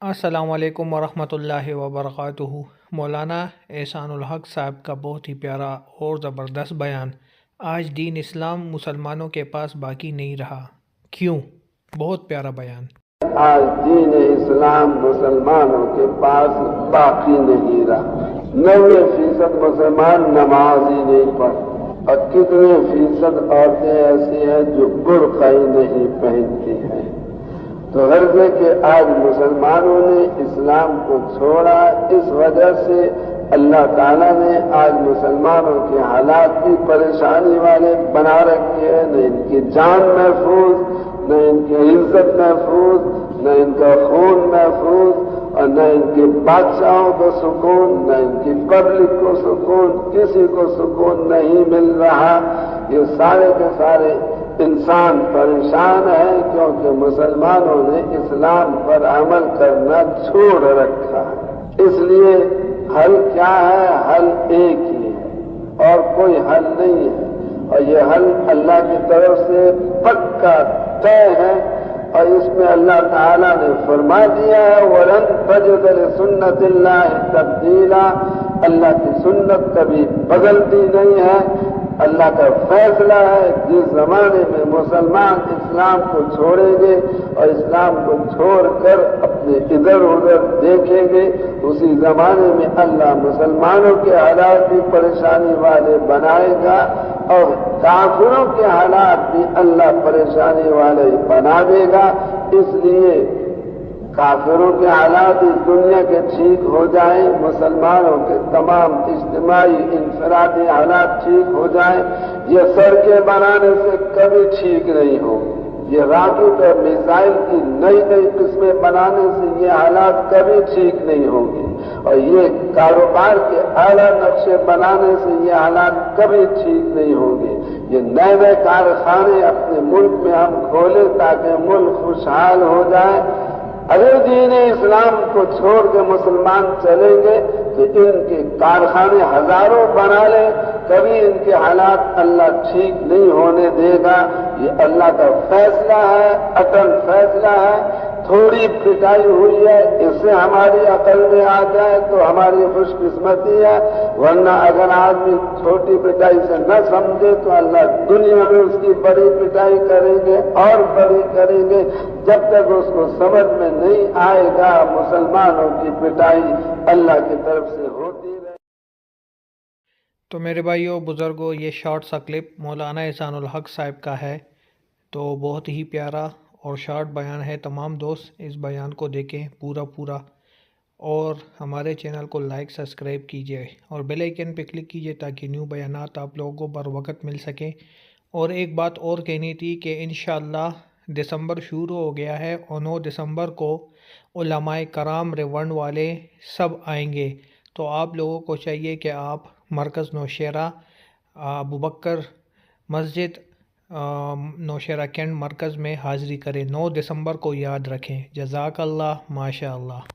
السلام علیکم ورحمۃ اللہ وبرکاتہ۔ مولانا احسان الحق صاحب کا بہت ہی پیارا اور زبردست بیان۔ آج دین اسلام مسلمانوں کے پاس باقی نہیں رہا۔ کیوں؟ بہت پیارا بیان۔ آج دین اسلام مسلمانوں کے پاس باقی نہیں رہا۔ نوے فیصد مسلمان نماز ہی نہیں پڑھ اور کتنے فیصد عورتیں ایسی ہیں جو برقع ہی نہیں پہنتی ہیں؟ تو غرض ہے کہ آج مسلمانوں نے اسلام کو چھوڑا، اس وجہ سے اللہ تعالیٰ نے آج مسلمانوں کے حالات بھی پریشانی والے بنا رکھے ہیں، نہ ان کی جان محفوظ، نہ ان کی عزت محفوظ، نہ ان کا خون محفوظ، اور نہ ان کے بادشاہوں کو سکون، نہ ان کی پبلک کو سکون، کسی کو سکون نہیں مل رہا۔ یہ سارے کے سارے انسان پریشان ہے کیونکہ مسلمانوں نے اسلام پر عمل کرنا چھوڑ رکھا ہے۔ اس لیے حل کیا ہے؟ حل ایک ہی ہے اور کوئی حل نہیں ہے۔ اور یہ حل اللہ کی طرف سے پکا طے ہے اور اس میں اللہ تعالیٰ نے فرما دیا ہے ورن تجد سنت اللہ تبدیلا اللہ کی سنت کبھی بدلتی نہیں ہے۔ اللہ کا فیصلہ ہے، جس زمانے میں مسلمان اسلام کو چھوڑیں گے اور اسلام کو چھوڑ کر اپنے ادھر ادھر دیکھیں گے، اسی زمانے میں اللہ مسلمانوں کے حالات بھی پریشانی والے بنائے گا اور کافروں کے حالات بھی اللہ پریشانی والے بنا دے گا۔ اس لیے کافروں کے حالات اس دنیا کے ٹھیک ہو جائیں، مسلمانوں کے تمام اجتماعی انفرادی حالات ٹھیک ہو جائیں، یہ سڑکیں بنانے سے کبھی ٹھیک نہیں ہو۔ یہ راکٹ اور میزائل کی نئی نئی قسمیں بنانے سے یہ حالات کبھی ٹھیک نہیں ہوں گے اور یہ کاروبار کے اعلیٰ نقشے بنانے سے یہ حالات کبھی ٹھیک نہیں ہوں گے یہ نئے نئے کارخانے اپنے ملک میں ہم کھولیں تاکہ ملک خوشحال ہو جائے۔ اگر دین اسلام کو چھوڑ کے مسلمان چلیں گے تو ان کے کارخانے ہزاروں بنا لیں، کبھی ان کے حالات اللہ ٹھیک نہیں ہونے دے گا۔ یہ اللہ کا فیصلہ ہے اٹل فیصلہ ہے۔ تھوڑی پٹائی ہوئی ہے، اس سے ہماری عقل میں آ جائے تو ہماری خوش قسمتی ہے۔ ورنہ اگر آدمی چھوٹی پٹائی سے نہ سمجھے تو اللہ دنیا میں اس کی بڑی پٹائی کریں گے اور بڑی کریں گے۔ جب تک اس کو سمجھ میں نہیں آئے گا، مسلمانوں کی پٹائی اللہ کی طرف سے ہوتی رہے تو میرے بھائیوں بزرگوں یہ شارٹ سا کلپ مولانا احسان الحق صاحب کا ہے۔ تو بہت ہی پیارا اور شارٹ بیان ہے۔ تمام دوست، اس بیان کو دیکھیں پورا پورا۔ اور ہمارے چینل کو لائک، سبسکرائب کیجیے اور بیل آئیکن پہ کلک کیجیے تاکہ نیو بیانات آپ لوگوں کو بر وقت مل سکیں۔ اور ایک بات اور کہنی تھی کہ انشاءاللہ دسمبر شروع ہو گیا ہے۔ اور نو دسمبر کو علماء کرام ریونڈ والے سب آئیں گے۔ تو آپ لوگوں کو چاہیے کہ آپ مرکز نوشیرہ ابوبکر مسجد نوشیرہ کینٹ مرکز میں حاضری کریں۔ نو دسمبر کو یاد رکھیں۔ جزاک اللہ ماشاء اللہ